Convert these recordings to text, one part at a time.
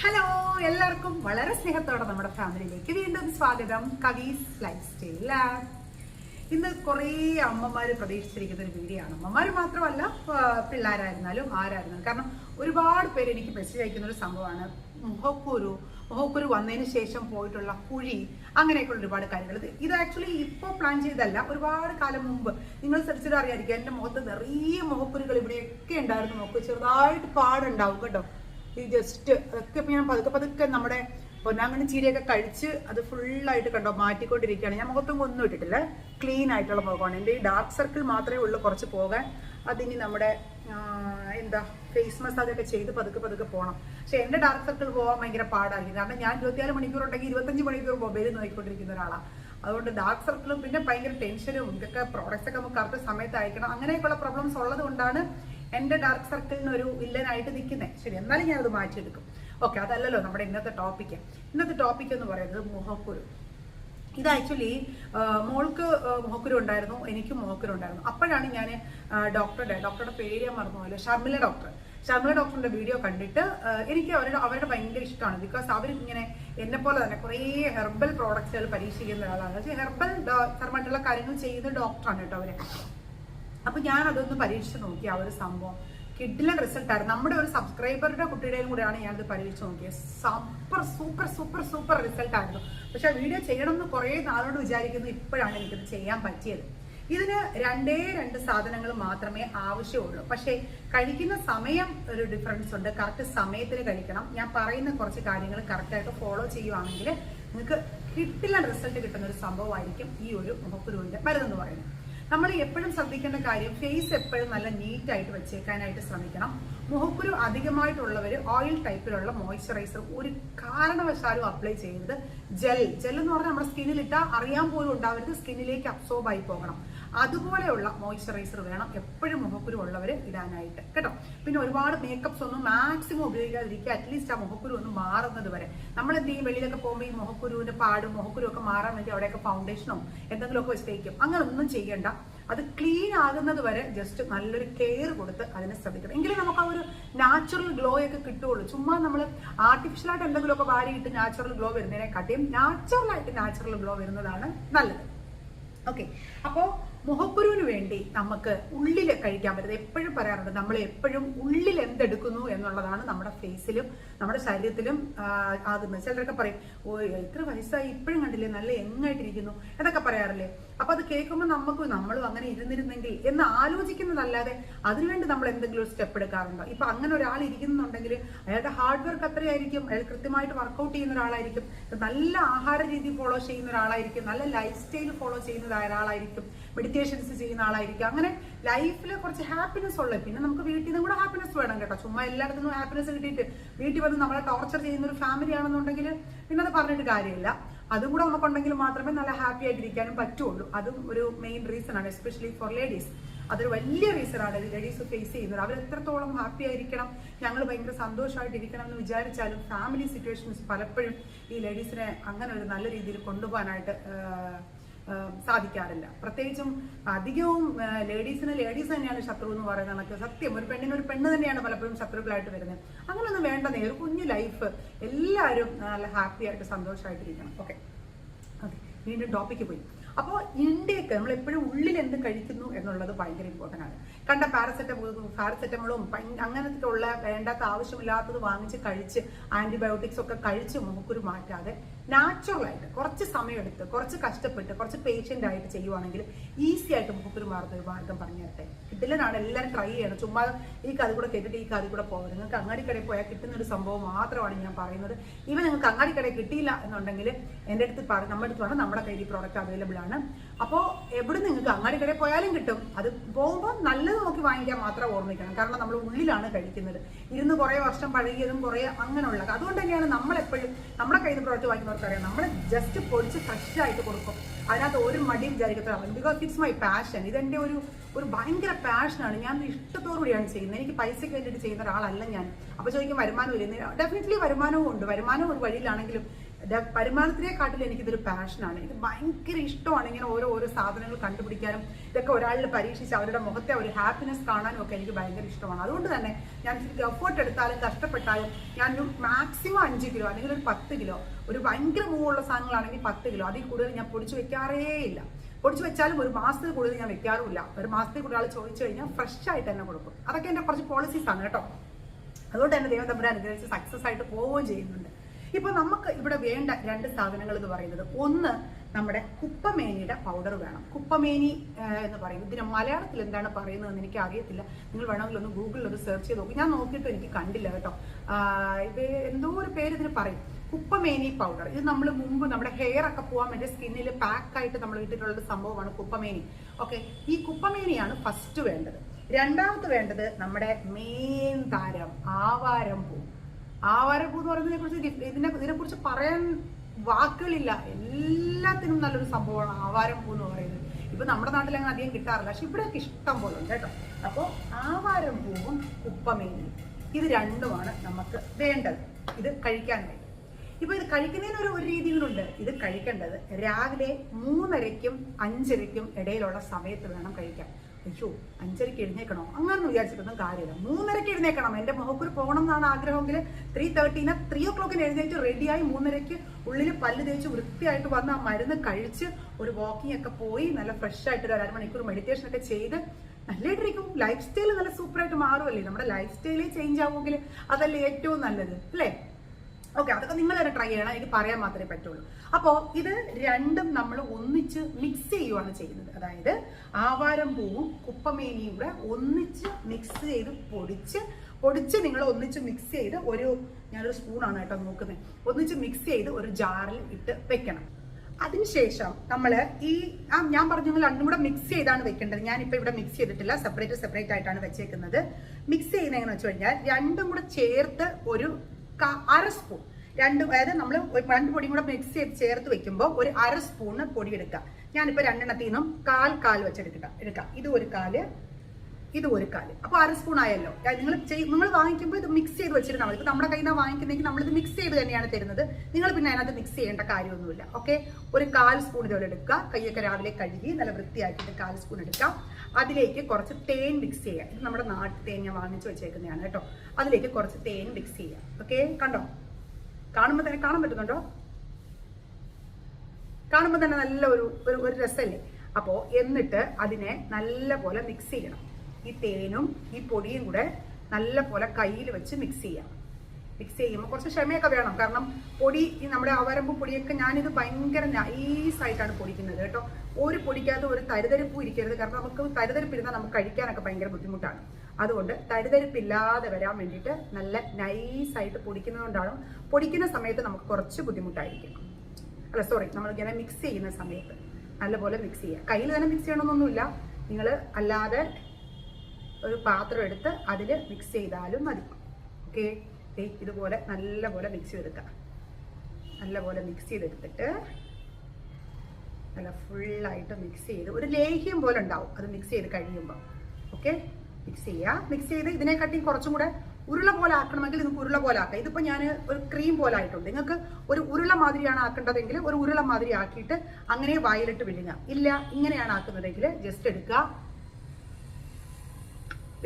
Hello എല്ലാവർക്കും വളരെ സ്നേഹത്തോടെ നമ്മുടെ ഫാമിലിയിലേക്ക് വീണ്ടും സ്വാഗതം. കവീസ് ലൈഫ് സ്റ്റൈൽ ഇന്ന് കുറേ അമ്മമാർ പ്രതീക്ഷിച്ചിരിക്കുന്ന ഒരു വീഡിയോ ആണ്. അമ്മമാർ മാത്രമല്ല പിള്ളേരായിരുന്നാലും ആരായിരുന്നാലും. കാരണം ഒരുപാട് പേര് എനിക്ക് മെസ്സേജ് അയക്കുന്ന ഒരു സംഭവമാണ്. മുഖക്കുരു മുഖക്കുരു വന്നതിന് ശേഷം പോയിട്ടുള്ള കുഴി അങ്ങനെയൊക്കെയുള്ള ഒരുപാട് കാര്യങ്ങൾ. ഇത് ഇത് ആക്ച്വലി ഇപ്പോൾ പ്ലാൻ ചെയ്തല്ല ഒരുപാട് കാലം മുമ്പ്. നിങ്ങൾ ശ്രദ്ധിച്ചിട്ട് അറിയാതിരിക്കുക എന്റെ മുഖത്ത് നിറയെ മുഖക്കുരുകൾ ഇവിടെയൊക്കെ ഉണ്ടായിരുന്നു. മുഖക്കുരു ചെറുതായിട്ട് പാടുണ്ടാവും കേട്ടോ. ഈ ജസ്റ്റ് അതൊക്കെ ഇപ്പം ഞാൻ പതുക്കെ പതുക്കെ നമ്മുടെ പൊന്നാങ്കണ്ണി ചീരയൊക്കെ കഴിച്ച് അത് ഫുള്ളായിട്ട് കണ്ടോ മാറ്റിക്കൊണ്ടിരിക്കുകയാണ്. ഞാൻ മുഖത്തും ഒന്നും ഇട്ടിട്ടില്ല. ക്ലീൻ ആയിട്ടുള്ള മുഖമാണ്. എന്റെ ഈ ഡാർക്ക് സർക്കിൾ മാത്രമേ ഉള്ളൂ കുറച്ച് പോകാൻ. അതിനി നമ്മുടെ എന്താ ഫേസ് മസാജ് ഒക്കെ ചെയ്ത് പതുക്കെ പതുക്കെ പോകണം പക്ഷെ എന്റെ ഡാർക്ക് സർക്കിൾ പോകാൻ ഭയങ്കര പാടായിരിക്കും. കാരണം ഞാൻ ഇരുപത്തിനാല് മണിക്കൂർ ഉണ്ടെങ്കിൽ ഇരുപത്തഞ്ച് മണിക്കൂർ മൊബൈൽ നോക്കിക്കൊണ്ടിരിക്കുന്ന ഒരാളാണ് അതുകൊണ്ട് ഡാർക്ക് സർക്കിളും പിന്നെ ഭയങ്കര ടെൻഷനും ഇതൊക്കെ പ്രോഡക്റ്റ്സ് ഒക്കെ നമുക്ക് കറക്റ്റ് സമയത്ത് അയക്കണം. അങ്ങനെയൊക്കെയുള്ള പ്രോബ്ലംസ് ഉള്ളത് കൊണ്ടാണ് എന്റെ ഡാർക്ക് സർക്കിളിന് ഒരു വില്ലനായിട്ട് നിൽക്കുന്നത് ശരി എന്നാലും ഞാനത് മാറ്റിയെടുക്കും. ഓക്കെ അതല്ലല്ലോ നമ്മുടെ ഇന്നത്തെ ടോപ്പിക്ക് ഇന്നത്തെ ടോപ്പിക് എന്ന് പറയുന്നത് മുഖക്കുരു ഇത് ആക്ച്വലി മോൾക്ക് മോഹക്കുരു ഉണ്ടായിരുന്നു എനിക്കും മോഹക്കുരു ഉണ്ടായിരുന്നു. അപ്പോഴാണ് ഞാൻ ഡോക്ടറുടെ ഡോക്ടറുടെ പേര് ഞാൻ മറന്നുപോലെ ഷർമില ഡോക്ടർ ഷർമില ഡോക്ടറിന്റെ വീഡിയോ കണ്ടിട്ട് എനിക്ക് അവരുടെ അവരുടെ ഭയങ്കര ഇഷ്ടമാണ്. ബിക്കോസ് അവർ ഇങ്ങനെ എന്നെ പോലെ തന്നെ കുറേ ഹെർബൽ പ്രോഡക്റ്റുകൾ പരീക്ഷിക്കുന്ന ഒരാളാണ്. ഹെർബൽ പരമായിട്ടുള്ള കാര്യങ്ങൾ ചെയ്യുന്ന ഡോക്ടറാണ് കേട്ടോ അവർ. അപ്പൊ ഞാൻ അതൊന്ന് പരീക്ഷിച്ച് നോക്കി ആ ഒരു സംഭവം. കിഡിലൻ റിസൾട്ട് ആയിരുന്നു. നമ്മുടെ ഒരു സബ്സ്ക്രൈബറുടെ കുട്ടിയുടെയും കൂടെയാണ് ഞാനത് പരീക്ഷിച്ച് നോക്കിയത്. Super super super super result ആയിരുന്നു. പക്ഷെ വീഡിയോ ചെയ്യണം എന്ന് കുറേ നാളോട് വിചാരിക്കുന്നു. ഇപ്പോഴാണ് എനിക്കത് ചെയ്യാൻ പറ്റിയത്. ഇതിന് രണ്ടേ രണ്ട് സാധനങ്ങൾ മാത്രമേ ആവശ്യമുള്ളൂ. പക്ഷേ കഴിക്കുന്ന സമയം ഒരു ഡിഫറൻസ് ഉണ്ട്. കറക്റ്റ് സമയത്തിന് കഴിക്കണം. ഞാൻ പറയുന്ന കുറച്ച് കാര്യങ്ങൾ കറക്റ്റായിട്ട് ഫോളോ ചെയ്യുവാണെങ്കിൽ നിങ്ങൾക്ക് കിട്ടില്ല റിസൾട്ട് കിട്ടുന്ന ഒരു സംഭവമായിരിക്കും ഈ ഒരു മുഖക്കുരുവിന്റെ മരുന്നെന്ന് പറയുന്നത്. നമ്മൾ എപ്പോഴും ശ്രദ്ധിക്കേണ്ട കാര്യം ഫേസ് എപ്പോഴും നല്ല നീറ്റ് ആയിട്ട് വെച്ചേക്കാനായിട്ട് ശ്രമിക്കണം. മുഖക്കുരു അധികമായിട്ടുള്ളവർ ഓയിൽ ടൈപ്പിലുള്ള മോയ്സ്ചറൈസർ ഒരു കാരണവശാലും അപ്ലൈ ചെയ്യരുത്. ജെൽ ജെൽ എന്ന് പറഞ്ഞാൽ നമ്മുടെ സ്കിന്നിലിട്ടാൽ അറിയാൻ പോലും ഉണ്ടാവരുത് സ്കിന്നിലേക്ക് അബ്സോർബ് ആയി പോകണം. അതുപോലെയുള്ള മോയ്സ്ചറൈസർ വേണം എപ്പോഴും മുഖക്കുരു ഉള്ളവർ ഇടാനായിട്ട്. കേട്ടോ? പിന്നെ ഒരുപാട് മേക്കപ്സ് ഒന്നും മാക്സിമം ഉപയോഗിക്കാതിരിക്കുക. അറ്റ്ലീസ്റ്റ് ആ മുഖക്കുരു ഒന്ന് മാറുന്നത് വരെ. നമ്മൾ എന്ത് ചെയ്യും? വെളിയിലൊക്കെ പോകുമ്പോൾ ഈ മുഖക്കുരുവിന്റെ പാടും മുഖക്കുരു ഒക്കെ മാറാൻ വേണ്ടി അവിടെയൊക്കെ ഫൗണ്ടേഷനോ എന്തെങ്കിലുമൊക്കെ വെച്ച് തേക്കും അങ്ങനെ ഒന്നും ചെയ്യണ്ട. അത് ക്ലീൻ ആകുന്നത് വരെ ജസ്റ്റ് നല്ലൊരു കെയർ കൊടുത്ത് അതിനെ ശ്രദ്ധിക്കണം. എങ്കിലും നമുക്ക് ആ ഒരു നാച്ചുറൽ ഗ്ലോ ഒക്കെ കിട്ടുള്ളൂ ചുമ്മാ നമ്മൾ ആർട്ടിഫിഷ്യലായിട്ട് എന്തെങ്കിലുമൊക്കെ വാരിയിട്ട് നാച്ചുറൽ ഗ്ലോ വരുന്നതിനെക്കാട്ടിയും നാച്ചുറലായിട്ട് നാച്ചുറൽ ഗ്ലോ വരുന്നതാണ് നല്ലത്. ഓക്കെ അപ്പോ മുഖക്കുരുവിന് വേണ്ടി നമുക്ക് ഉള്ളിൽ കഴിക്കാൻ പറ്റുന്നത്. എപ്പോഴും പറയാറുണ്ട് നമ്മൾ എപ്പോഴും ഉള്ളിൽ എന്തെടുക്കുന്നു എന്നുള്ളതാണ് നമ്മുടെ ഫേസിലും നമ്മുടെ ശരീരത്തിലും ആകുന്നത്. ചിലരൊക്കെ പറയും ഓ എത്ര വയസ്സായി ഇപ്പോഴും കണ്ടില്ലേ നല്ല യങ്ങായിട്ടിരിക്കുന്നു. എന്നൊക്കെ പറയാറില്ലേ? അപ്പൊ അത് കേൾക്കുമ്പോൾ നമുക്ക് നമ്മളും അങ്ങനെ ഇരുന്നിരുന്നെങ്കിൽ എന്ന് ആലോചിക്കുന്നതല്ലാതെ അതിനുവേണ്ടി നമ്മൾ എന്തെങ്കിലും ഒരു സ്റ്റെപ്പ് എടുക്കാറുണ്ടോ? ഇപ്പൊ അങ്ങനെ ഒരാൾ ഇരിക്കുന്നുണ്ടെങ്കിൽ അയാളുടെ ഹാർഡ് വർക്ക് അത്രയായിരിക്കും അയാൾ കൃത്യമായിട്ട് വർക്കൗട്ട് ചെയ്യുന്ന ഒരാളായിരിക്കും നല്ല ആഹാര രീതി ഫോളോ ചെയ്യുന്ന ഒരാളായിരിക്കും നല്ല ലൈഫ് സ്റ്റൈൽ ഫോളോ ചെയ്യുന്ന ഒരാളായിരിക്കും മെഡിറ്റേഷൻസ് ചെയ്യുന്ന ആളായിരിക്കും. അങ്ങനെ ലൈഫിൽ കുറച്ച് ഹാപ്പിനെസ് ഉള്ളത്. പിന്നെ നമുക്ക് വീട്ടിൽ നിന്നും കൂടെ ഹാപ്പിനെസ് വേണം കേട്ടോ. ചുമ്മാ നിന്നും ഹാപ്പിനെസ് കിട്ടിയിട്ട് വീട്ടിൽ വന്ന് നമ്മളെ ടോർച്ചർ ചെയ്യുന്ന ഒരു ഫാമിലി ആണെന്നുണ്ടെങ്കിൽ പിന്നെ അത് പറഞ്ഞിട്ട് കാര്യമില്ല. അതും കൂടെ നമുക്കുണ്ടെങ്കിൽ മാത്രമേ നല്ല ഹാപ്പി ആയിട്ടിരിക്കാനും പറ്റുള്ളൂ. അതും ഒരു മെയിൻ റീസൺ ആണ് എസ്പെഷ്യലി ഫോർ ലേഡീസ് അതൊരു വലിയ റീസൺ ആണ് ലേഡീസ് ഫേസ് ചെയ്യുന്നത്. അവർ എത്രത്തോളം ഹാപ്പി ആയിരിക്കണം ഞങ്ങൾ ഭയങ്കര സന്തോഷമായിട്ടിരിക്കണം എന്ന് വിചാരിച്ചാലും ഫാമിലി സിറ്റുവേഷൻസ് പലപ്പോഴും ഈ ലേഡീസിനെ അങ്ങനെ ഒരു നല്ല രീതിയിൽ കൊണ്ടുപോകാനായിട്ട് സാധിക്കാറില്ല. പ്രത്യേകിച്ചും അധികവും ലേഡീസിന് ലേഡീസ് തന്നെയാണ് ശത്രു എന്ന് പറയുന്ന കണക്ക്. സത്യം ഒരു പെണ്ണിന് ഒരു പെണ്ണ് തന്നെയാണ് പലപ്പോഴും ശത്രുക്കളായിട്ട് വരുന്നത്. അങ്ങനെയൊന്നും വേണ്ട ഒരു കുഞ്ഞു ലൈഫ് എല്ലാവരും നല്ല ഹാപ്പി ആയിട്ട് സന്തോഷമായിട്ടിരിക്കണം ഓക്കെ ഓക്കെ വീണ്ടും ടോപ്പിക്ക് പോയി. അപ്പോൾ ഇന്ത്യയ്ക്ക് നമ്മൾ എപ്പോഴും ഉള്ളിൽ എന്ത് കഴിക്കുന്നു എന്നുള്ളത് ഭയങ്കര ഇമ്പോർട്ടന്റ് ആണ്. കണ്ട പാരസെറ്റമോൾ പാരസെറ്റമോളും അങ്ങനത്തെ ഉള്ള വേണ്ടാത്ത ആവശ്യമില്ലാത്തത് വാങ്ങിച്ച് കഴിച്ച് ആന്റിബയോട്ടിക്സ് ഒക്കെ കഴിച്ച് മൂക്കുരു മാറ്റാതെ നാച്ചുറൽ ആയിട്ട് കുറച്ച് സമയമെടുത്ത് കുറച്ച് കഷ്ടപ്പെട്ട് കുറച്ച് പേഷ്യന്റ് ആയിട്ട് ചെയ്യുവാണെങ്കിൽ ഈസി ആയിട്ട് മാർഗം ഒരു മാർഗം പറഞ്ഞു തരട്ടെ. കിട്ടില്ലെന്നാണ് എല്ലാവരും ട്രൈ ചെയ്യണം ചുമ്മാ ഈ കഥ കൂടെ കേട്ടിട്ട് ഈ കഥ കൂടെ പോകരുത് നിങ്ങൾക്ക് അങ്ങാടിക്കടയിൽ പോയാൽ കിട്ടുന്ന ഒരു സംഭവം മാത്രമാണ് ഞാൻ പറയുന്നത്. ഇവ നിങ്ങൾക്ക് അങ്ങാടിക്കടയിൽ കിട്ടിയില്ല എന്നുണ്ടെങ്കിൽ എന്റെ അടുത്ത് പറഞ്ഞ നമ്മുടെ അടുത്ത് പറഞ്ഞാൽ നമ്മുടെ കയ്യിൽ ഈ പ്രോഡക്റ്റ് അവൈലബിൾ ആണ്. അപ്പോൾ എവിടെ നിങ്ങൾക്ക് അങ്ങാടിക്കടയിൽ പോയാലും കിട്ടും. അത് പോകുമ്പോൾ നല്ലത് നോക്കി വാങ്ങിക്കാൻ മാത്രം ഓർമ്മിക്കണം. കാരണം നമ്മൾ ഉള്ളിലാണ് കഴിക്കുന്നത്. ഇരുന്ന് കുറേ വർഷം പഴകിയതും കുറേ അങ്ങനെയുള്ള അതുകൊണ്ട് തന്നെയാണ് നമ്മളെപ്പോഴും നമ്മുടെ കയ്യിൽ നിന്ന് പ്രോഡക്റ്റ് വാങ്ങിക്കുന്നവർക്കറിയാം നമ്മൾ ജസ്റ്റ് പൊടിച്ച് ഫ്രഷ് ആയിട്ട് കൊടുക്കും. അതിനകത്ത് ഒരു മടിയും വിചാരിക്കത്തില്ല ബിക്കോസ് ഇറ്റ്സ് മൈ പാഷൻ ഇതെന്റെ ഒരു ഒരു ഭയങ്കര പാഷനാണ് ഞാൻ ഇഷ്ടത്തോടുകൂടിയാണ് ചെയ്യുന്നത്. എനിക്ക് പൈസയ്ക്ക് വേണ്ടിയിട്ട് ചെയ്യുന്ന ഒരാളല്ല ഞാൻ. അപ്പോൾ ചോദിക്കും വരുമാനമില്ല? ഡെഫിനറ്റ്ലി വരുമാനവും ഉണ്ട്. വരുമാനം ഒരു വഴിയിലാണെങ്കിലും വരുമാനത്തിനെക്കാട്ടിൽ എനിക്കിതൊരു പാഷനാണ് ഇത് ഭയങ്കര ഇഷ്ടമാണ് ഇങ്ങനെ ഓരോ ഓരോ സാധനങ്ങൾ കണ്ടുപിടിക്കാനും ഇതൊക്കെ ഒരാളിൽ പരീക്ഷിച്ച് അവരുടെ മുഖത്തെ ഒരു ഹാപ്പിനെസ് കാണാനും ഒക്കെ എനിക്ക് ഭയങ്കര ഇഷ്ടമാണ്. അതുകൊണ്ട് തന്നെ ഞാൻ എഫേർട്ട് എടുത്താലും കഷ്ടപ്പെട്ടാലും ഞാൻ ഒരു മാക്സിമം അഞ്ച് കിലോ അല്ലെങ്കിൽ ഒരു പത്ത് കിലോ ഒരു ഭയങ്കര മൂവുള്ള സാധനങ്ങളാണെങ്കിൽ പത്ത് കിലോ അതിൽ കൂടുതൽ ഞാൻ പൊടിച്ചു വെക്കാറേ ഇല്ല. പൊടിച്ചു വെച്ചാലും ഒരു മാസത്തിൽ കൂടുതൽ ഞാൻ വെക്കാറുമില്ല. ഒരു മാസത്തിൽ കൂടുതൽ ആൾ ചോദിച്ചു കഴിഞ്ഞാൽ ഫ്രഷ് ആയിട്ട് തന്നെ കൊടുക്കും. അതൊക്കെ എന്റെ കുറച്ച് പോളിസീസ് ആണ് കേട്ടോ. അതുകൊണ്ട് തന്നെ ദൈവം തമ്പുരാൻ അനുഗ്രഹിച്ച് സക്സസ് ആയിട്ട് പോവുകയും ചെയ്യുന്നുണ്ട്. ഇപ്പൊ നമുക്ക് ഇവിടെ വേണ്ട രണ്ട് സാധനങ്ങൾ എന്ന് പറയുന്നത്. ഒന്ന് നമ്മുടെ കുപ്പമേനിയുടെ പൗഡർ വേണം. കുപ്പമേനി എന്ന് പറയുന്നത് ഇതിന് മലയാളത്തിൽ എന്താണ് പറയുന്നതെന്ന് എനിക്ക് അറിയത്തില്ല. നിങ്ങൾ വേണമെങ്കിൽ ഒന്ന് ഗൂഗിളിൽ ഒന്ന് സെർച്ച് ചെയ്ത് നോക്കും. ഞാൻ നോക്കിയിട്ട് എനിക്ക് കണ്ടില്ല കേട്ടോ. ഇത് എന്തോ ഒരു പേര് ഇതിന് പറയും. കുപ്പമേനി പൗഡർ ഇത് നമ്മൾ മുമ്പ് നമ്മുടെ ഹെയർ ഒക്കെ പോകാൻ വേണ്ടി സ്കിന്നിൽ പാക്ക് ആയിട്ട് നമ്മൾ ഇട്ടിട്ടുള്ള സംഭവമാണ് കുപ്പമേനി. ഓക്കെ ഈ കുപ്പമേനിയാണ് ഫസ്റ്റ് വേണ്ടത്. രണ്ടാമത് വേണ്ടത് നമ്മുടെ മെയിൻ താരം ആവാരം പൂ ആവാരപ്പൂ എന്ന് പറയുന്നതിനെ കുറിച്ച് ഇതിനെ ഇതിനെ കുറിച്ച് പറയാൻ വാക്കുകളില്ല. എല്ലാത്തിനും നല്ലൊരു സംഭവമാണ് ആവാരപ്പൂ എന്ന് പറയുന്നത്. ഇപ്പൊ നമ്മുടെ നാട്ടിൽ അങ്ങനെ അധികം കിട്ടാറില്ല. പക്ഷെ ഇവിടെയൊക്കെ ഇഷ്ടം പോലെ ഉണ്ട് കേട്ടോ. അപ്പോൾ ആവാരം പൂവും ഉപ്പമേനിയും. ഇത് രണ്ടുമാണ് നമുക്ക് വേണ്ടത്. ഇത് കഴിക്കാൻ വേണ്ടി. ഇപ്പൊ ഇത് കഴിക്കുന്നതിന് ഒരു ഒരു രീതികളുണ്ട്. ഇത് കഴിക്കേണ്ടത് രാവിലെ മൂന്നരയ്ക്കും അഞ്ചരയ്ക്കും ഇടയിലുള്ള സമയത്ത് വേണം കഴിക്കാൻ. അയ്യോ അഞ്ചരയ്ക്ക് എഴുന്നേക്കണോ അങ്ങനെ വിചാരിച്ചിട്ടൊന്നും കാര്യമില്ല. മൂന്നരയ്ക്ക് എഴുന്നേക്കണം എന്റെ മുഖക്കുരു പോകണം എന്നാണ് ആഗ്രഹമെങ്കിൽ ത്രീ തേർട്ടീന് ത്രീ ഒ ക്ലോക്കിന് എഴുന്നേറ്റ് റെഡിയായി മൂന്നരയ്ക്ക് ഉള്ളിൽ പല്ല് തേച്ച് വൃത്തിയായിട്ട് വന്ന് ആ മരുന്ന് കഴിച്ച് ഒരു വാക്കിംഗ് ഒക്കെ പോയി നല്ല ഫ്രഷ് ആയിട്ട് ഒരു അരമണിക്കൂർ മെഡിറ്റേഷൻ ഒക്കെ ചെയ്ത് നല്ലതായിട്ടിരിക്കും. ലൈഫ് സ്റ്റൈൽ നല്ല സൂപ്പറായിട്ട് മാറുമല്ലേ നമ്മുടെ ലൈഫ് സ്റ്റൈലേ ചേഞ്ച് ആവുമെങ്കിൽ അതല്ലേ ഏറ്റവും നല്ലത് അല്ലേ? ഓക്കെ അതൊക്കെ നിങ്ങൾ തന്നെ ട്രൈ ചെയ്യണം. എനിക്ക് പറയാൻ മാത്രമേ പറ്റുള്ളൂ. അപ്പോൾ ഇത് രണ്ടും നമ്മൾ ഒന്നിച്ച് മിക്സ് ചെയ്യുവാണ് ചെയ്യുന്നത്. അതായത് ആവാരം പൂവും കുപ്പമേനിയും കൂടെ ഒന്നിച്ച് മിക്സ് ചെയ്ത് പൊടിച്ച് പൊടിച്ച് നിങ്ങൾ ഒന്നിച്ച് മിക്സ് ചെയ്ത് ഒരു ഞാനൊരു സ്പൂണാണ് കേട്ടോ നോക്കുന്നത്. ഒന്നിച്ച് മിക്സ് ചെയ്ത് ഒരു ജാറിൽ ഇട്ട് വെക്കണം. അതിനുശേഷം നമ്മൾ ഈ ആ ഞാൻ പറഞ്ഞ രണ്ടും കൂടെ മിക്സ് ചെയ്താണ് വെക്കേണ്ടത്. ഞാനിപ്പോൾ ഇവിടെ മിക്സ് ചെയ്തിട്ടില്ല. സെപ്പറേറ്റ് സെപ്പറേറ്റ് ആയിട്ടാണ് വെച്ചേക്കുന്നത്. മിക്സ് ചെയ്യുന്നത് എങ്ങനെ വെച്ച് കഴിഞ്ഞാൽ രണ്ടും കൂടെ ചേർത്ത് ഒരു അര സ്പൂൺ രണ്ട് അതായത് നമ്മൾ രണ്ട് പൊടിയും കൂടെ മിക്സ് ചെയ്ത് ചേർത്ത് വെക്കുമ്പോൾ ഒരു അര സ്പൂണ് പൊടി എടുക്കുക. ഞാനിപ്പോൾ രണ്ടെണ്ണത്തിൽ നിന്നും കാൽ കാൽ വെച്ചെടുക്കുക എടുക്കാം. ഇത് ഒരു കാൽ ഇത് ഒരു കാൽ. അപ്പോൾ അര സ്പൂൺ ആയല്ലോ. നിങ്ങൾ നിങ്ങൾ വാങ്ങിക്കുമ്പോൾ ഇത് മിക്സ് ചെയ്ത് വെച്ചിരുന്നാൽ മതി. ഇപ്പോൾ നമ്മുടെ കയ്യിൽ നിന്ന് വാങ്ങിക്കുന്നെങ്കിൽ നമ്മളിത് മിക്സ് ചെയ്ത് തന്നെയാണ് തരുന്നത്. നിങ്ങൾ പിന്നെ അതിനകത്ത് മിക്സ് ചെയ്യേണ്ട കാര്യമൊന്നുമില്ല. ഓക്കെ? ഒരു കാൽ സ്പൂൺ ഇതുപോലെ എടുക്കുക. കൈയൊക്കെ രാവിലെ കഴുകി നല്ല വൃത്തിയാക്കിയിട്ട് കാൽ സ്പൂൺ എടുക്കാം അതിലേക്ക് കുറച്ച് തേൻ മിക്സ് ചെയ്യുക. ഇത് നമ്മുടെ നാട്ടു തേൻ ഞാൻ വാങ്ങിച്ചു വെച്ചേക്കുന്നതാണ് കേട്ടോ. അതിലേക്ക് കുറച്ച് തേൻ മിക്സ് ചെയ്യുക. ഓക്കെ? കണ്ടോ? കാണുമ്പോൾ തന്നെ കാണാൻ പറ്റുന്നുണ്ടോ? കാണുമ്പോൾ തന്നെ നല്ല ഒരു ഒരു ഒരു രസമല്ലേ അപ്പോൾ എന്നിട്ട് അതിനെ നല്ല പോലെ മിക്സ് ചെയ്യണം. ഈ തേനും ഈ പൊടിയും കൂടെ നല്ല പോലെ കയ്യിൽ വെച്ച് മിക്സ് ചെയ്യാം. മിക്സ് ചെയ്യുമ്പോൾ കുറച്ച് ക്ഷമയൊക്കെ വേണം. കാരണം പൊടി ഈ നമ്മുടെ അവരമ്പ് പൊടിയൊക്കെ ഞാനിത് ഭയങ്കര നൈസായിട്ടാണ് പൊടിക്കുന്നത് കേട്ടോ. ഒരു പൊടിക്കകത്ത് ഒരു തരിതരിപ്പും ഇരിക്കരുത്. കാരണം നമുക്ക് തരിതരിപ്പിരുന്നാൽ നമുക്ക് കഴിക്കാനൊക്കെ ഭയങ്കര ബുദ്ധിമുട്ടാണ്. അതുകൊണ്ട് തരിതരിപ്പില്ലാതെ വരാൻ വേണ്ടിയിട്ട് നല്ല നൈസായിട്ട് പൊടിക്കുന്നതുകൊണ്ടാണ് പൊടിക്കുന്ന സമയത്ത് നമുക്ക് കുറച്ച് ബുദ്ധിമുട്ടായിരിക്കും. അല്ല സോറി നമ്മൾ ഇങ്ങനെ മിക്സ് ചെയ്യുന്ന സമയത്ത് നല്ലപോലെ മിക്സ് ചെയ്യുക കയ്യിൽ തന്നെ മിക്സ് ചെയ്യണമെന്നൊന്നുമില്ല. നിങ്ങൾ അല്ലാതെ ഒരു പാത്രം എടുത്ത് അതിൽ മിക്സ് ചെയ്താലും മതി. ഓക്കെ ഇതുപോലെ നല്ലപോലെ മിക്സ് ചെയ്തെടുക്കുക നല്ലപോലെ മിക്സ് ചെയ്തെടുത്തിട്ട് നല്ല ഫുള്ളായിട്ട് മിക്സ് ചെയ്ത് ഒരു ലേഹ്യം പോലെ ഉണ്ടാവും. അത് മിക്സ് ചെയ്ത് കഴിയുമ്പോൾ ഓക്കെ മിക്സ് ചെയ്യുക മിക്സ് ചെയ്ത് ഇതിനെക്കാട്ടി കുറച്ചും കൂടെ ഉരുള പോലെ ആക്കണമെങ്കിൽ നിങ്ങൾക്ക് ഉരുള പോലെ ആക്കാം. ഇതിപ്പോൾ ഞാൻ ഒരു ക്രീം പോലെ ആയിട്ടുണ്ട്. നിങ്ങൾക്ക് ഒരു ഉരുള മാതിരിയാണ് ആക്കേണ്ടതെങ്കിൽ ഒരു ഉരുള മാതിരി ആക്കിയിട്ട് അങ്ങനെ വായിലിട്ട് വിഴുങ്ങാം ഇല്ല ഇങ്ങനെയാണ് ആക്കുന്നതെങ്കിൽ ജസ്റ്റ് എടുക്കുക.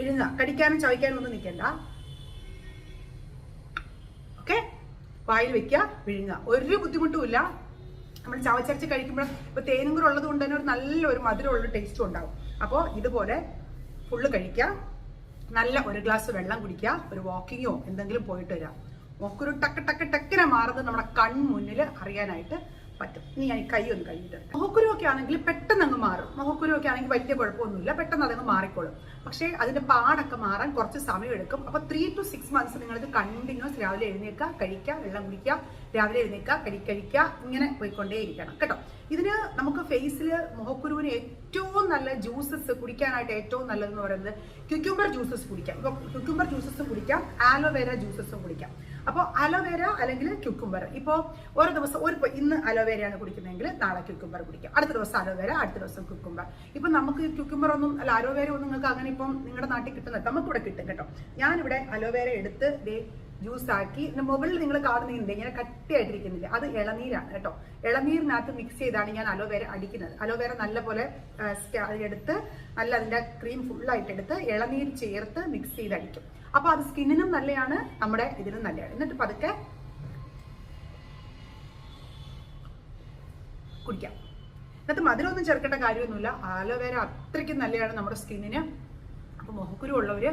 വിഴുങ്ങുക കടിക്കാനും ചവയ്ക്കാനും ഒന്നും നിൽക്കണ്ട ഓക്കെ വായിൽ വെക്കുക പിഴിഞ്ഞ ഒരു ബുദ്ധിമുട്ടും ഇല്ല. നമ്മൾ ചവച്ചരച്ച് കഴിക്കുമ്പോൾ ഇപ്പൊ തേനും കൂടെ ഉള്ളത് കൊണ്ട് തന്നെ ഒരു നല്ലൊരു മധുരമുള്ള ടേസ്റ്റും ഉണ്ടാവും. അപ്പോൾ ഇതുപോലെ ഫുള്ള് കഴിക്കുക നല്ല ഒരു ഗ്ലാസ് വെള്ളം കുടിക്കുക ഒരു വാക്കിങ്ങോ എന്തെങ്കിലും പോയിട്ട് വരാം. മോക്കൊരു ടക്ക് ടക്ക് ടക്കിനെ മാറുന്നത് നമ്മുടെ കൺമുന്നിൽ അറിയാനായിട്ട് പറ്റും. നീ ഞാൻ കൈ ഒന്ന് കഴുകിയിട്ട് ഒക്കെ ആണെങ്കിൽ പെട്ടെന്ന് അങ്ങ് മാറും. മുഖക്കുരു ഒക്കെ ആണെങ്കിൽ വലിയ കുഴപ്പമൊന്നുമില്ല. പെട്ടെന്ന് അതങ്ങ് മാറിക്കോളും. പക്ഷേ അതിന്റെ പാടൊക്കെ മാറാൻ കുറച്ച് സമയം എടുക്കും അപ്പൊ ത്രീ ടു സിക്സ് മന്ത്സ് നിങ്ങൾ ഇത് കണ്ടിന്യൂസ് രാവിലെ എഴുന്നേൽക്കുക കഴിക്കുക വെള്ളം കുടിക്കുക രാവിലെ എഴുന്നേൽക്കുക കടി കഴിക്കുക ഇങ്ങനെ പോയിക്കൊണ്ടേയിരിക്കണം. കേട്ടോ? ഇതിന് നമുക്ക് ഫേസിൽ മുഖക്കുരുവിന് ഏറ്റവും നല്ല ജ്യൂസസ് കുടിക്കാനായിട്ട് ഏറ്റവും നല്ലതെന്ന് പറയുന്നത് ക്യുക്യൂംബർ ജ്യൂസസ് കുടിക്കാം. ഇപ്പോൾ ജ്യൂസസ് കുടിക്കാം ആലോവേര ജ്യൂസസും കുടിക്കാം. അപ്പോൾ അലോവേര അല്ലെങ്കിൽ ക്യുക്കുംബർ ഇപ്പോൾ ഒരു ദിവസം ഒരു ഇന്ന് അലോവേരയാണ് കുടിക്കുന്നതെങ്കിൽ നാളെ ക്യുക്കുംബർ കുടിക്കാം. അടുത്ത ദിവസം അലോവേര അടുത്ത ദിവസം ക്യുക്കുംബർ ഇപ്പം നമുക്ക് ക്യുക്കുംബർ ഒന്നും അല്ല അലോവേര ഒന്നും നിങ്ങൾക്ക് അങ്ങനെ ഇപ്പം നിങ്ങളുടെ നാട്ടിൽ കിട്ടുന്നത് നമുക്കിവിടെ കിട്ടും കേട്ടോ. ഞാനിവിടെ അലോവേര എടുത്ത് ജ്യൂസ് ആക്കി. മുകളിൽ നിങ്ങൾ കാണുന്നുണ്ട് ഇങ്ങനെ കട്ടിയായിട്ടിരിക്കുന്നില്ല? അത് ഇളനീരാണ് കേട്ടോ. ഇളനീരിനകത്ത് മിക്സ് ചെയ്താണ് ഞാൻ അലോവേര അടിക്കുന്നത്. അലോവേര നല്ലപോലെ എടുത്ത് നല്ല അതിന്റെ ക്രീം ഫുള്ളായിട്ട് എടുത്ത് ഇളനീര് ചേർത്ത് മിക്സ് ചെയ്ത് അടിക്കും അപ്പൊ അത് സ്കിന്നിനും നല്ലതാണ് നമ്മുടെ ഇതിനും നല്ലതാണ് എന്നിട്ട് പതുക്കെ കുടിക്കാം. എന്നിട്ട് മധുരമൊന്നും ചേർക്കേണ്ട കാര്യമൊന്നുമില്ല. ആലോവേര അത്രയ്ക്കും നല്ലതാണ് നമ്മുടെ സ്കിന്നിന്. അപ്പൊ മുഖക്കുരു ഉള്ളവര്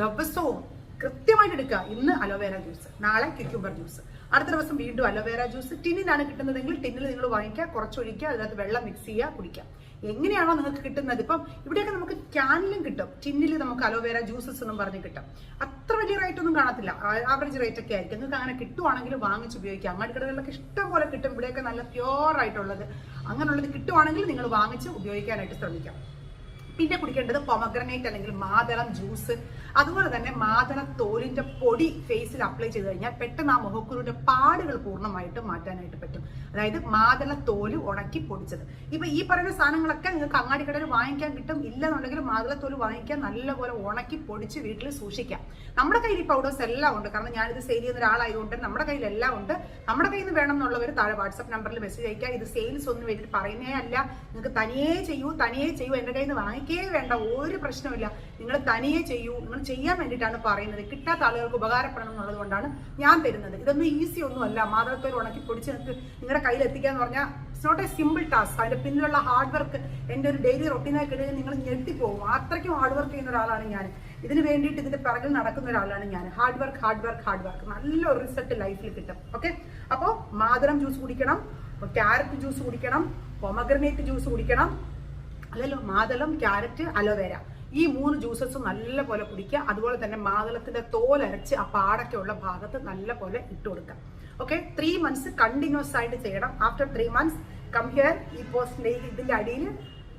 ദിവസവും കൃത്യമായിട്ട് എടുക്കുക. ഇന്ന് അലോവേര ജ്യൂസ് നാളെ ക്യൂക്യൂബർ ജ്യൂസ്. അടുത്ത ദിവസം വീണ്ടും അലോവേര ജ്യൂസ്. ടിന്നിനാണ് കിട്ടുന്നതെങ്കിൽ ടിന്നിൽ നിങ്ങൾ വാങ്ങിക്കുക കുറച്ചൊഴിക്കുക അതിനകത്ത് വെള്ളം മിക്സ് ചെയ്യുക കുടിക്കുക. എങ്ങനെയാണോ നിങ്ങൾക്ക് കിട്ടുന്നത്? ഇപ്പം ഇവിടെയൊക്കെ നമുക്ക് ക്യാനിലും കിട്ടും. ടിന്നിൽ നമുക്ക് അലോവേര ജ്യൂസസ് എന്നും പറഞ്ഞ് കിട്ടും. അത്ര വലിയ റേറ്റ് ഒന്നും കാണത്തില്ല. ആവറേജ് റേറ്റ് ഒക്കെ ആയിരിക്കും. നിങ്ങൾക്ക് അങ്ങനെ കിട്ടുവാണെങ്കിൽ വാങ്ങിച്ച് ഉപയോഗിക്കാം. അങ്ങാടിക്കടകളിലൊക്കെ ഇഷ്ടം പോലെ കിട്ടും. ഇവിടെയൊക്കെ നല്ല പ്യോർ ആയിട്ടുള്ളത്. അങ്ങനെയുള്ളത് കിട്ടുവാണെങ്കിൽ നിങ്ങൾ വാങ്ങിച്ച് ഉപയോഗിക്കാനായിട്ട് ശ്രമിക്കാം. പിന്നെ കുടിക്കേണ്ടത് പൊമഗ്രനേറ്റ് അല്ലെങ്കിൽ മാതളം ജ്യൂസ് അതുപോലെ തന്നെ മാതള തോലിന്റെ പൊടി ഫേസിൽ അപ്ലൈ ചെയ്ത് കഴിഞ്ഞാൽ പെട്ടെന്ന് ആ മുഖക്കുരുവിന്റെ പാടുകൾ പൂർണമായിട്ട് മാറ്റാനായിട്ട് പറ്റും. അതായത് മാതള തോൽ ഉണക്കി പൊടിച്ചത്. ഇപ്പൊ ഈ പറയുന്ന സാധനങ്ങളൊക്കെ നിങ്ങൾക്ക് അങ്ങാടിക്കടയിൽ വാങ്ങിക്കാൻ കിട്ടും. ഇല്ലെന്നുണ്ടെങ്കിൽ മാതള തോൽ വാങ്ങിക്കാൻ നല്ലപോലെ ഉണക്കി പൊടിച്ച് വീട്ടിൽ സൂക്ഷിക്കാം. നമ്മുടെ കയ്യിൽ ഈ പൗഡേഴ്സ് എല്ലാം ഉണ്ട്. കാരണം ഞാനിത് സെയിൽ ചെയ്യുന്ന ഒരാളായതുകൊണ്ട് നമ്മുടെ കയ്യിൽ എല്ലാം ഉണ്ട്. നമ്മുടെ കയ്യിൽ നിന്ന് വേണം എന്നുള്ളവർ താഴെ വാട്സപ്പ് നമ്പറിൽ മെസ്സേജ് അയക്കുക ഇത് സെയിൽസ് ഒന്നും വേണ്ടിയിട്ട് പറയുന്നേ അല്ല. നിങ്ങൾക്ക് തനിയേ ചെയ്യൂ തനിയേ ചെയ്യൂ. എന്റെ കയ്യിൽ നിന്ന് വാങ്ങിക്കേ വേണ്ട ഒരു പ്രശ്നമില്ല നിങ്ങൾ തനിയെ ചെയ്യൂ. നിങ്ങൾ ചെയ്യാൻ വേണ്ടിയിട്ടാണ് പറയുന്നത്. കിട്ടാത്ത ആളുകൾക്ക് ഉപകാരപ്പെടണം എന്നുള്ളത് കൊണ്ടാണ് ഞാൻ തരുന്നത്. ഇതൊന്നും ഈസി ഒന്നും അല്ല മാതളത്തോൽ ഉണക്കി പൊടിച്ച് നിങ്ങൾക്ക് നിങ്ങളുടെ കയ്യിൽ എത്തിക്കാന്ന് പറഞ്ഞാൽ it's not a simple task അതിന്റെ പിന്നിലുള്ള ഹാർഡ് വർക്ക് എന്റെ ഒരു ഡെയിലി റൊട്ടീനായി കഴിഞ്ഞാൽ നിങ്ങൾ ഞെട്ടിപ്പോകും അത്രയ്ക്കും ഹാർഡ് വർക്ക് ചെയ്യുന്ന ഒരാളാണ് ഞാൻ. ഇതിന് വേണ്ടിയിട്ട് ഇതിന്റെ പിറകിൽ നടക്കുന്ന ഒരാളാണ് ഞാൻ. Hard work hard work hard work നല്ലൊരു റിസൾട്ട് ലൈഫിൽ കിട്ടും. ഓക്കെ അപ്പോൾ മാതരം ജ്യൂസ് കുടിക്കണം. ക്യാരറ്റ് ജ്യൂസ് കുടിക്കണം. പൊമഗ്രനേറ്റ് ജ്യൂസ് കുടിക്കണം. അല്ലല്ലോ മാതളം ക്യാരറ്റ് അലോവേര. ഈ മൂന്ന് ജ്യൂസസും നല്ലപോലെ കുടിക്കുക. അതുപോലെ തന്നെ മാതളത്തിന്റെ തോലരച്ച് ആ പാടൊക്കെ ഉള്ള ഭാഗത്ത് നല്ലപോലെ ഇട്ട് കൊടുക്കുക. ഓക്കെ ത്രീ മന്ത്സ് കണ്ടിന്യൂസ് ആയിട്ട് ചെയ്യണം. After three months come here ഈ പോസ്റ്റിന്റെ ഇതിന്റെ അടിയിൽ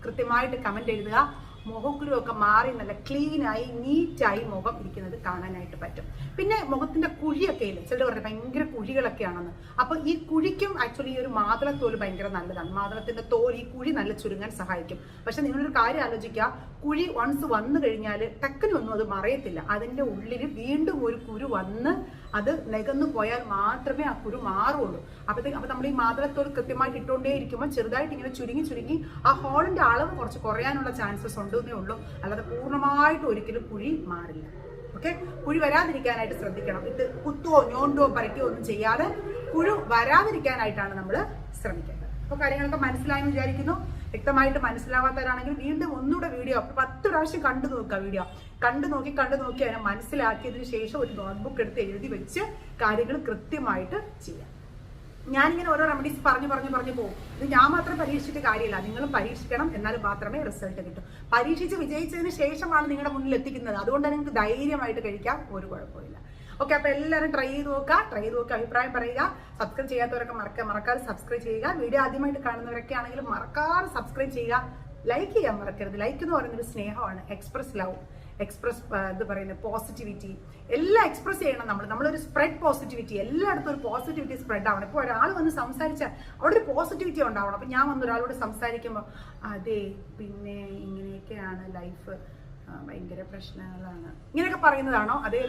കൃത്യമായിട്ട് കമന്റ് എഴുതുക. മുഖക്കുരു ഒക്കെ മാറി നല്ല ക്ലീനായി നീറ്റായി മുഖം ഇരിക്കുന്നത് കാണാനായിട്ട് പറ്റും. പിന്നെ മുഖത്തിന്റെ കുഴിയൊക്കെ ഇല്ല? ചിലർ പറഞ്ഞ ഭയങ്കര കുഴികളൊക്കെയാണെന്ന്. അപ്പൊ ഈ കുഴിക്കും ആക്ച്വലി ഈ ഒരു മാതളത്തോൽ ഭയങ്കര നല്ലതാണ്. മാതളത്തിന്റെ തോൽ ഈ കുഴി നല്ല ചുരുങ്ങാൻ സഹായിക്കും. പക്ഷെ നിങ്ങളൊരു കാര്യം ആലോചിക്കുക. കുഴി വൺസ് വന്നു കഴിഞ്ഞാൽ ടെക്കനൊന്നും അത് മറയത്തില്ല. അതിന്റെ ഉള്ളിൽ വീണ്ടും ഒരു കുരു വന്ന് അത് നികന്നു പോയാൽ മാത്രമേ ആ കുരു മാറുള്ളൂ. അപ്പോഴത്തേക്ക് അപ്പൊ നമ്മൾ ഈ മാതളത്തോട് കൃത്യമായിട്ട് ഇട്ടുകൊണ്ടേ ഇരിക്കുമ്പോൾ ചെറുതായിട്ട് ഇങ്ങനെ ചുരുങ്ങി ചുരുങ്ങി ആ ഹോളിന്റെ അളവ് കുറച്ച് കുറയാനുള്ള ചാൻസസ് ഉണ്ടെന്നേ ഉള്ളൂ. അല്ലാതെ പൂർണമായിട്ട് ഒരിക്കലും കുഴി മാറില്ല. ഓക്കെ? കുഴി വരാതിരിക്കാനായിട്ട് ശ്രദ്ധിക്കണം. ഇത് കുത്തുവോ ഞോണ്ടോ പരക്കോ ഒന്നും ചെയ്യാതെ കുഴു വരാതിരിക്കാനായിട്ടാണ് നമ്മൾ ശ്രമിക്കേണ്ടത്. അപ്പോൾ കാര്യങ്ങളൊക്കെ മനസ്സിലായെന്ന് വിചാരിക്കുന്നു. വ്യക്തമായിട്ട് മനസ്സിലാവാത്തവരാണെങ്കിൽ വീണ്ടും ഒന്നുകൂടെ വീഡിയോ പത്ത് പ്രാവശ്യം കണ്ടു നോക്കുക വീഡിയോ കണ്ടു നോക്കി കണ്ടു നോക്കി അതിനെ മനസ്സിലാക്കിയതിന് ശേഷം ഒരു നോട്ട്ബുക്ക് എടുത്ത് എഴുതി വെച്ച് കാര്യങ്ങൾ കൃത്യമായിട്ട് ചെയ്യാം. ഞാനിങ്ങനെ ഓരോ റെമഡീസ് പറഞ്ഞു പറഞ്ഞു പറഞ്ഞു പോകും. ഇത് ഞാൻ മാത്രം പരീക്ഷിച്ചിട്ട് കാര്യമില്ല. നിങ്ങളും പരീക്ഷിക്കണം എന്നാൽ മാത്രമേ റിസൾട്ട് കിട്ടൂ. പരീക്ഷിച്ച് വിജയിച്ചതിന് ശേഷമാണ് നിങ്ങളുടെ മുന്നിൽ എത്തിക്കുന്നത്. അതുകൊണ്ട് നിങ്ങൾക്ക് ധൈര്യമായിട്ട് കഴിക്കാം. ഒരു കുഴപ്പമില്ല ഓക്കെ അപ്പൊ എല്ലാവരും ട്രൈ ചെയ്ത് നോക്കുക. ട്രൈ ചെയ്ത് നോക്കുക അഭിപ്രായം പറയുക. സബ്സ്ക്രൈബ് ചെയ്യാത്തവരൊക്കെ മറക്കുക മറക്കാതെ സബ്സ്ക്രൈബ് ചെയ്യുക. വീഡിയോ ആദ്യമായിട്ട് കാണുന്നവരൊക്കെ ആണെങ്കിലും മറക്കാതെ സബ്സ്ക്രൈബ് ചെയ്യുക. ലൈക്ക് ചെയ്യാൻ മറക്കരുത്. ലൈക്ക് എന്ന് പറയുന്നത് സ്നേഹമാണ്. എക്സ്പ്രസ് ലവ് എക്സ്പ്രസ് ഇത് പറയുന്നത് പോസിറ്റിവിറ്റി എല്ലാം എക്സ്പ്രസ് ചെയ്യണം നമ്മൾ നമ്മളൊരു സ്പ്രെഡ് പോസിറ്റിവിറ്റി എല്ലായിടത്തും ഒരു പോസിറ്റിവിറ്റി സ്പ്രെഡ് ആവണം. ഇപ്പോൾ ഒരാൾ വന്ന് സംസാരിച്ചാൽ അവിടെ ഒരു പോസിറ്റിവിറ്റി ഉണ്ടാവണം. അപ്പം ഞാൻ വന്ന് ഒരാളോട് സംസാരിക്കുമ്പോൾ അതെ പിന്നെ ഇങ്ങനെയൊക്കെയാണ് ലൈഫ് ഭയങ്കര പ്രശ്നങ്ങളാണ്. ഇങ്ങനെയൊക്കെ പറയുന്നതാണോ? അതേ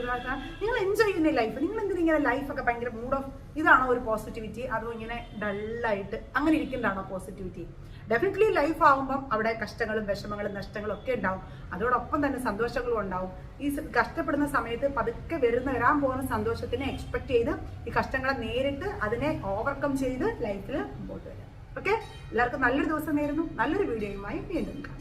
നിങ്ങൾ എൻജോയ് ചെയ്യുന്ന ലൈഫ് നിങ്ങൾ എന്തിനാ ഇങ്ങനെ ലൈഫൊക്കെ ഭയങ്കര മൂഡ് ഓഫ് ഇതാണോ ഒരു പോസിറ്റിവിറ്റി അതോ ഇങ്ങനെ ഡള്ളായിട്ട് അങ്ങനെ ഇരിക്കുന്നതാണോ പോസിറ്റിവിറ്റി ഡെഫിനറ്റ്ലി ലൈഫ് ആകുമ്പം അവിടെ കഷ്ടങ്ങളും വിഷമങ്ങളും നഷ്ടങ്ങളും ഒക്കെ ഉണ്ടാവും. അതോടൊപ്പം തന്നെ സന്തോഷങ്ങളും ഉണ്ടാവും. ഈ കഷ്ടപ്പെടുന്ന സമയത്ത് പതുക്കെ വരുന്ന വരാൻ പോകുന്ന സന്തോഷത്തിനെ എക്സ്പെക്ട് ചെയ്ത് ഈ കഷ്ടങ്ങളെ നേരിട്ട് അതിനെ ഓവർകം ചെയ്ത് ലൈഫിൽ മുമ്പോട്ട് വരാം. ഓക്കെ എല്ലാവർക്കും നല്ലൊരു ദിവസം നേരുന്നു. നല്ലൊരു വീഡിയോയുമായി വീണ്ടും കാണാം.